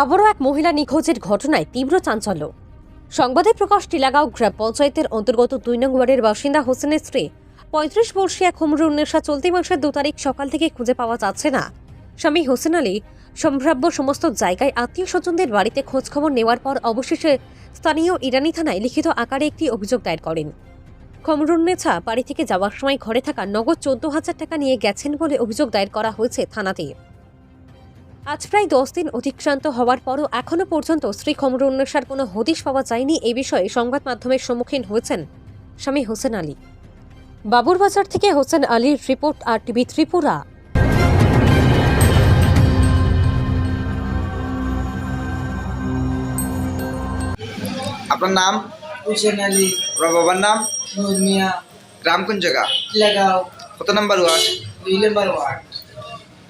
আবারও এক মহিলা নিখোঁজের ঘটনায় তীব্র চাঞ্চল্য। সংবাদে প্রকাশ টিলাগাঁও গ্রাম পঞ্চায়েতের অন্তর্গত দুই নং ওয়ার্ডের বাসিন্দা হোসেনের স্ত্রী পঁয়ত্রিশ বর্ষীয় খুমরুন নেশা চলতি মাসের দু তারিখ সকাল থেকে খুঁজে পাওয়া যাচ্ছে না। স্বামী হোসেন আলী সম্ভাব্য সমস্ত জায়গায় আত্মীয় স্বজনদের বাড়িতে খোঁজখবর নেওয়ার পর অবশেষে স্থানীয় ইরানি থানায় লিখিত আকারে একটি অভিযোগ দায়ের করেন। খমরুন্নেছা বাড়ি থেকে যাওয়ার সময় ঘরে থাকা নগদ চোদ্দ হাজার টাকা নিয়ে গেছেন বলে অভিযোগ দায়ের করা হয়েছে থানাতে। আজ প্রায় দশ দিন অতিক্রান্ত হওয়ার পরও এখনও পর্যন্ত শ্রী খমরুন্নেশার কোনো হদিশ পাওয়া যায়নি এই বিষয়ে সংবাদ মাধ্যমের সম্মুখীন হয়েছেন স্বামী হোসেন আলী। বাবুরবাজার থেকে হোসেন আলীর রিপোর্ট আর টিভি ত্রিপুরা। আপনার নাম? হুসেন আলী। আপনার বাবার নাম? নূর মিয়া। গ্রাম কোন জায়গা? লাগাও। কত নাম্বার ওয়ার্ড? দুই নম্বর ওয়ার্ড।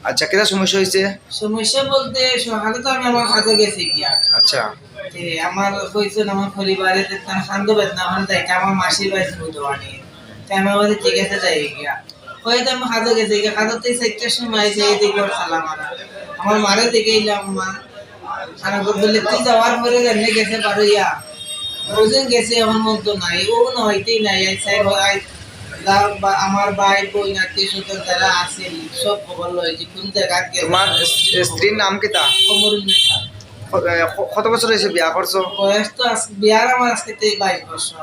আচ্ছা কেটা সমস্যা হয়েছে? সমস্যা বলতে সকালে তো আমি আমার কাজে গেছি গিয়া। আচ্ছা। আমার হয়েছে আমার পরিবারে তার খান্দ বেদনা হন দেয় আমার মাসির বাড়ি বুধবানি তাই আমার বাড়ি ঠিক আছে যাই গিয়া। হয়তো আমি কাজে গেছি গিয়া কাজতে চারটার সময় যে এদিকে ওর সালাম আনা আমার মারে দেখে এলাম মা। খানা বললে তুই যাওয়ার পরে এমনি গেছে পারো ইয়া ওজন গেছে আমার মন তো নাই ও নয়তেই নাই। আই সাই আই যা- বা- আমার ভাই বোন আত্মীয় স্বজন যারা আছে সব খবর লয়েছে কোন তোমার স্ত্রীর নাম কত বছর হয়েছে বিয়া করছ? বয়স তো আজ- বিয়ার আমার আজকে তেই বাইশ বছর।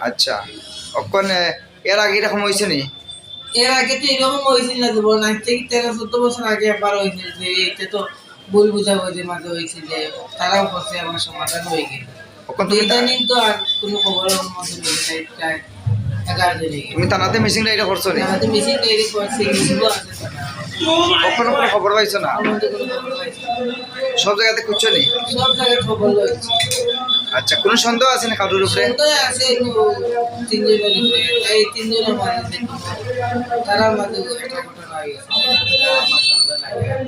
আচ্ছা। অকন এর আগে এরকম হয়েছে নি? এর আগে তো এরকম হয়েছিল না জীবন আজ থেকে তেরো চোদ্দ বছর আগে একবার হয়েছিল যে এটা তো ভুল বুঝাবুঝি মাঝে হয়েছে যে তারাও বসে আমার সমাধান হয়ে গেল ইদানিং তো আর কোনো খবর মধ্যে নেই তুমি থানাতে মিসিং এটা করছ নি? কখনো কোনো খবর পাইছো না। সব জায়গাতে খুঁজছো নি? আচ্ছা কোনো সন্দেহ আছে না কারোর উপরে? সন্ধ্যায় আছে এই তারা।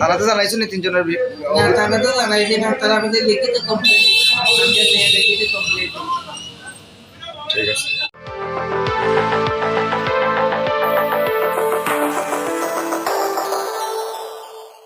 থানাতে জানাইছো নি তিনজনের তারা তো জানাইছে না। তারা আমাদের লিখিত কমপ্লেন